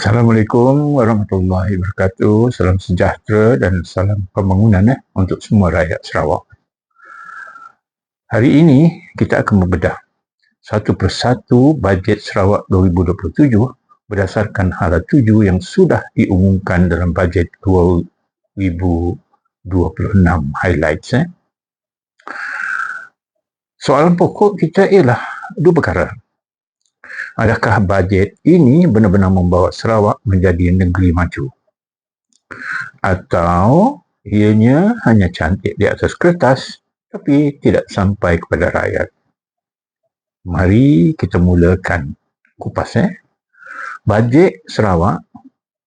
Assalamualaikum warahmatullahi wabarakatuh. Salam sejahtera dan salam pembangunan eh, untuk semua rakyat Sarawak. Hari ini kita akan membedah satu persatu bajet Sarawak 2027 berdasarkan hala tuju yang sudah diumumkan dalam bajet 2026 highlights. Eh. Soalan pokok kita ialah dua perkara. Adakah bajet ini benar-benar membawa Sarawak menjadi negeri maju? Atau ianya hanya cantik di atas kertas tapi tidak sampai kepada rakyat? Mari kita mulakan kupas. Eh? Bajet Sarawak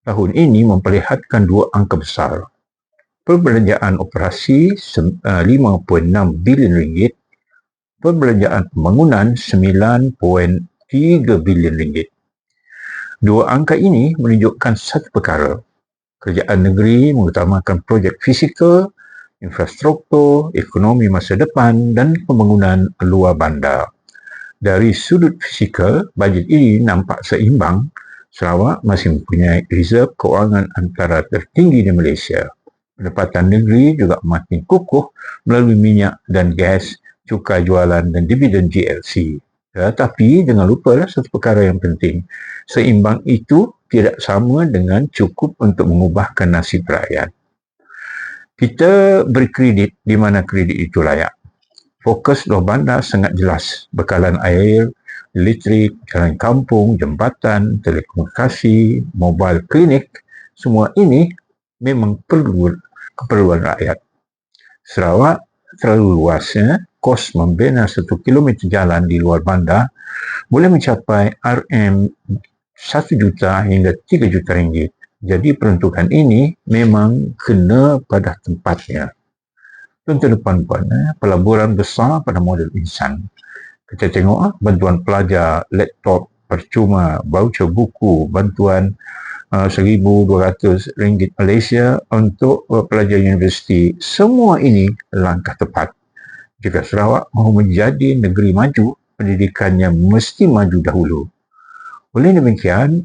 tahun ini memperlihatkan dua angka besar. Perbelanjaan operasi 5.6 eh, bilion ringgit, perbelanjaan pembangunan 3 bilion ringgit. Dua angka ini menunjukkan satu perkara. Kerajaan negeri mengutamakan projek fizikal, infrastruktur, ekonomi masa depan dan pembangunan luar bandar. Dari sudut fizikal, bajet ini nampak seimbang. Sarawak masih mempunyai reserve kewangan antara tertinggi di Malaysia. Pendapatan negeri juga makin kukuh melalui minyak dan gas, cukai jualan dan dividen GLC. Ya, tapi jangan lupa lah satu perkara yang penting. Seimbang itu tidak sama dengan cukup untuk mengubahkan nasib rakyat. Kita beri kredit di mana kredit itu layak. Fokus luar bandar sangat jelas. Bekalan air, elektrik, jalan kampung, jambatan, telekomunikasi, mobile klinik, semua ini memang perlu keperluan rakyat. Sarawak terlalu luas ya kos membina satu kilometer jalan di luar bandar boleh mencapai RM 1 juta hingga 3 juta ringgit. Jadi peruntukan ini memang kena pada tempatnya. Contoh depan puan, eh, pelaburan besar pada model insan. Kita tengok ah, bantuan pelajar, laptop percuma, voucher buku, bantuan uh, 1,200 ringgit Malaysia untuk uh, pelajar universiti. Semua ini langkah tepat jika Sarawak mahu menjadi negeri maju, pendidikannya mesti maju dahulu. Oleh demikian,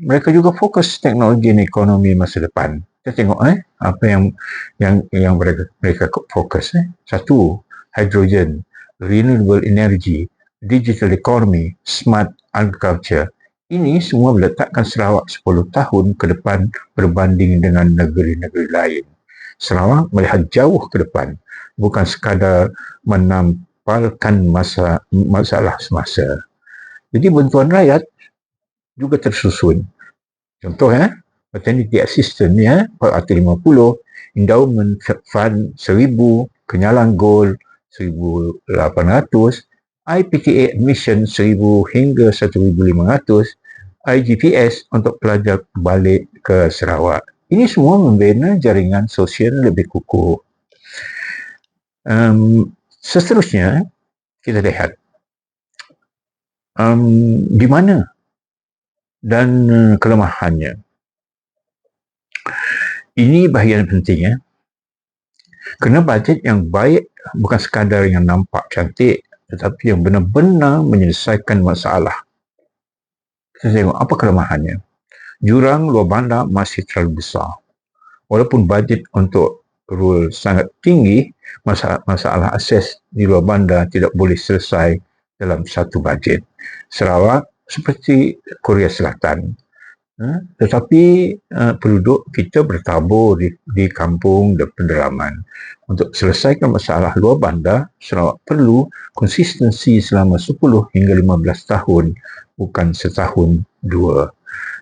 mereka juga fokus teknologi dan ekonomi masa depan. Kita tengok eh apa yang yang yang mereka mereka fokus eh. Satu, hydrogen, renewable energy, digital economy, smart agriculture. Ini semua meletakkan Sarawak 10 tahun ke depan berbanding dengan negeri-negeri lain. Sarawak melihat jauh ke depan bukan sekadar menampalkan masa, masalah semasa. Jadi bantuan rakyat juga tersusun. Contoh ya, maternity assistant ya, RT 50, endowment fund 1000, kenyalan gold 1800, IPTA admission 1000 hingga 1500, IGPS untuk pelajar balik ke Sarawak. Ini semua membina jaringan sosial lebih kukuh. Um, seterusnya kita lihat um, di mana dan uh, kelemahannya. Ini bahagian penting ya. Kena bajet yang baik bukan sekadar yang nampak cantik tetapi yang benar-benar menyelesaikan masalah. Kita tengok apa kelemahannya. Jurang luar bandar masih terlalu besar. Walaupun bajet untuk rule sangat tinggi, masalah, masalah akses di luar bandar tidak boleh selesai dalam satu bajet. Sarawak seperti Korea Selatan. Ha? Tetapi uh, penduduk kita bertabur di, di kampung dan pedalaman. Untuk selesaikan masalah luar bandar, Sarawak perlu konsistensi selama 10 hingga 15 tahun, bukan setahun dua.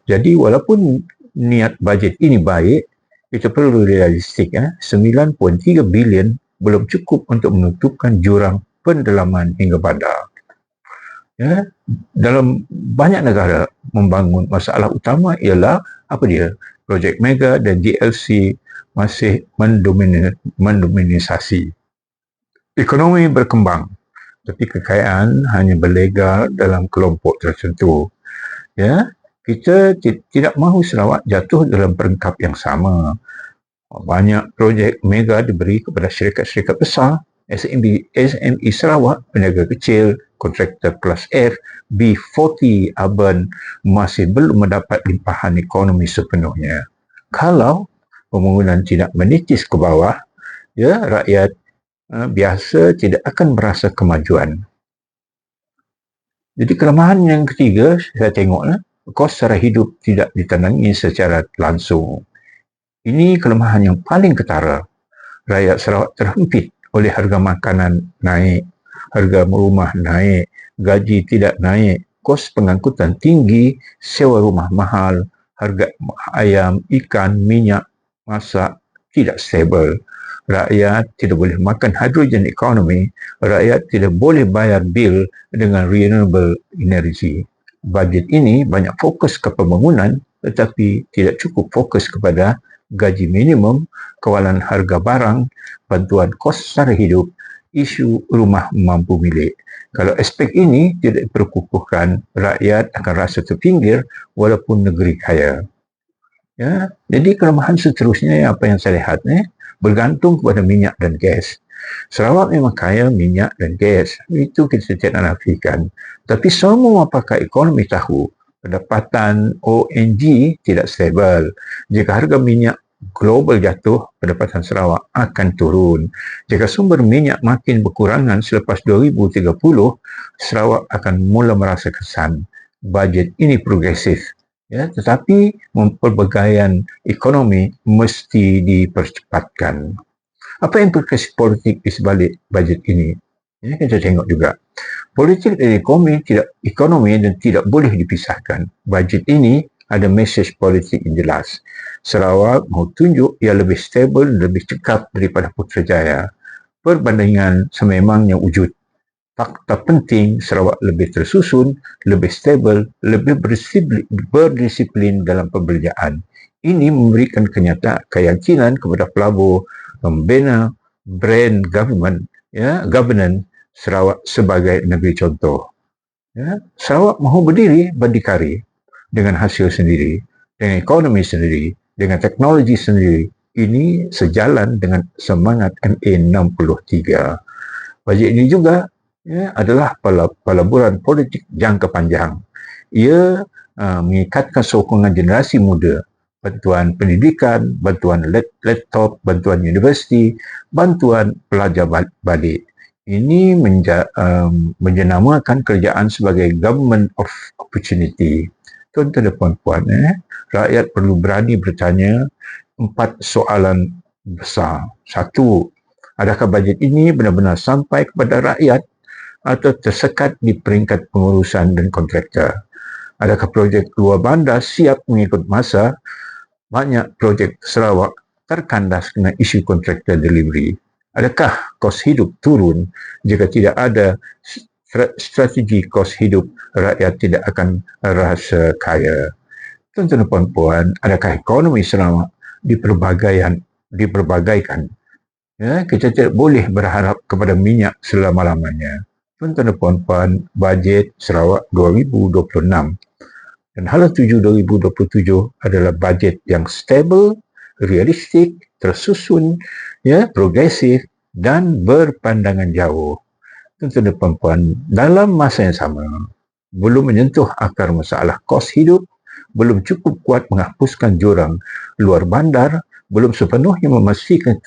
Jadi walaupun niat bajet ini baik, kita perlu realistik ya, 9.3 bilion belum cukup untuk menutupkan jurang pendalaman hingga bandar. Ya, dalam banyak negara membangun masalah utama ialah apa dia? Projek Mega dan GLC masih mendominisasi. Ekonomi berkembang, tapi kekayaan hanya berlegar dalam kelompok tertentu. Ya, kita tidak mahu Sarawak jatuh dalam perangkap yang sama. Banyak projek mega diberi kepada syarikat-syarikat besar SME, SME Sarawak, peniaga kecil, kontraktor kelas F, B40 Urban masih belum mendapat limpahan ekonomi sepenuhnya. Kalau pembangunan tidak menitis ke bawah, ya rakyat uh, biasa tidak akan merasa kemajuan. Jadi kelemahan yang ketiga saya tengoklah kos secara hidup tidak ditenangi secara langsung. Ini kelemahan yang paling ketara. Rakyat Sarawak terhempit oleh harga makanan naik, harga rumah naik, gaji tidak naik, kos pengangkutan tinggi, sewa rumah mahal, harga ayam, ikan, minyak, masak tidak stabil. Rakyat tidak boleh makan hidrogen ekonomi, rakyat tidak boleh bayar bil dengan renewable energy bajet ini banyak fokus ke pembangunan tetapi tidak cukup fokus kepada gaji minimum, kawalan harga barang, bantuan kos secara hidup, isu rumah mampu milik. Kalau aspek ini tidak diperkukuhkan, rakyat akan rasa terpinggir walaupun negeri kaya. Ya, jadi kelemahan seterusnya apa yang saya lihat ni bergantung kepada minyak dan gas. Sarawak memang kaya minyak dan gas. Itu kita tidak nafikan. Tapi semua pakar ekonomi tahu pendapatan ONG tidak stabil. Jika harga minyak global jatuh, pendapatan Sarawak akan turun. Jika sumber minyak makin berkurangan selepas 2030, Sarawak akan mula merasa kesan bajet ini progresif. Ya, tetapi pelbagaian ekonomi mesti dipercepatkan. Apa implikasi politik di sebalik bajet ini? Ini kita tengok juga. Politik dan ekonomi tidak ekonomi dan tidak boleh dipisahkan. Bajet ini ada mesej politik yang jelas. Sarawak mahu tunjuk ia lebih stabil lebih cekap daripada Putrajaya. Perbandingan sememangnya wujud. Fakta penting Sarawak lebih tersusun, lebih stabil, lebih berdisiplin dalam pembelajaran. Ini memberikan kenyataan keyakinan kepada pelabur membina brand government ya governance Sarawak sebagai negeri contoh. Ya, Sarawak mahu berdiri berdikari dengan hasil sendiri, dengan ekonomi sendiri, dengan teknologi sendiri. Ini sejalan dengan semangat MA63. Bajet ini juga ya, adalah pelaburan politik jangka panjang. Ia uh, mengikatkan sokongan generasi muda bantuan pendidikan, bantuan laptop, bantuan universiti, bantuan pelajar balik. Ini menja, um, menjenamakan kerajaan sebagai government of opportunity. Tuan-tuan dan puan-puan, eh, rakyat perlu berani bertanya empat soalan besar. Satu, adakah bajet ini benar-benar sampai kepada rakyat atau tersekat di peringkat pengurusan dan kontraktor? Adakah projek luar bandar siap mengikut masa banyak projek Sarawak terkandas kena isu kontraktor delivery. Adakah kos hidup turun jika tidak ada strategi kos hidup rakyat tidak akan rasa kaya? Dan puan-puan, adakah ekonomi Sarawak diperbagaikan? diperbagaikan? Ya, kita tidak boleh berharap kepada minyak selama-lamanya. Tuan-tuan dan puan-puan, bajet Sarawak 2026 dan Hala 7 2027 adalah bajet yang stable, realistik, tersusun, ya, progresif dan berpandangan jauh. Tentu dan puan dalam masa yang sama, belum menyentuh akar masalah kos hidup, belum cukup kuat menghapuskan jurang luar bandar, belum sepenuhnya memastikan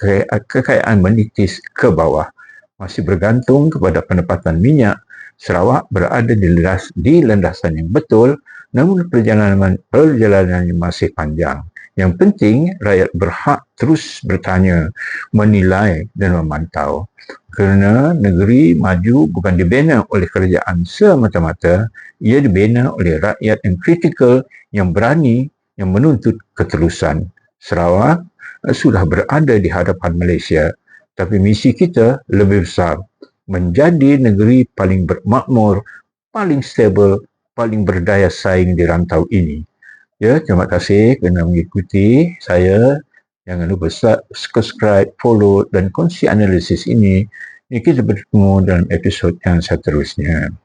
kekayaan menitis ke bawah. Masih bergantung kepada pendapatan minyak, Sarawak berada di, landas, di landasan yang betul namun perjalanan perjalanannya masih panjang. Yang penting rakyat berhak terus bertanya, menilai dan memantau. Kerana negeri maju bukan dibina oleh kerajaan semata-mata, ia dibina oleh rakyat yang kritikal, yang berani, yang menuntut keterusan. Sarawak sudah berada di hadapan Malaysia, tapi misi kita lebih besar. Menjadi negeri paling bermakmur, paling stabil, paling berdaya saing di rantau ini. Ya, terima kasih kerana mengikuti saya. Jangan lupa subscribe, follow dan kongsi analisis ini. Ini kita bertemu dalam episod yang seterusnya.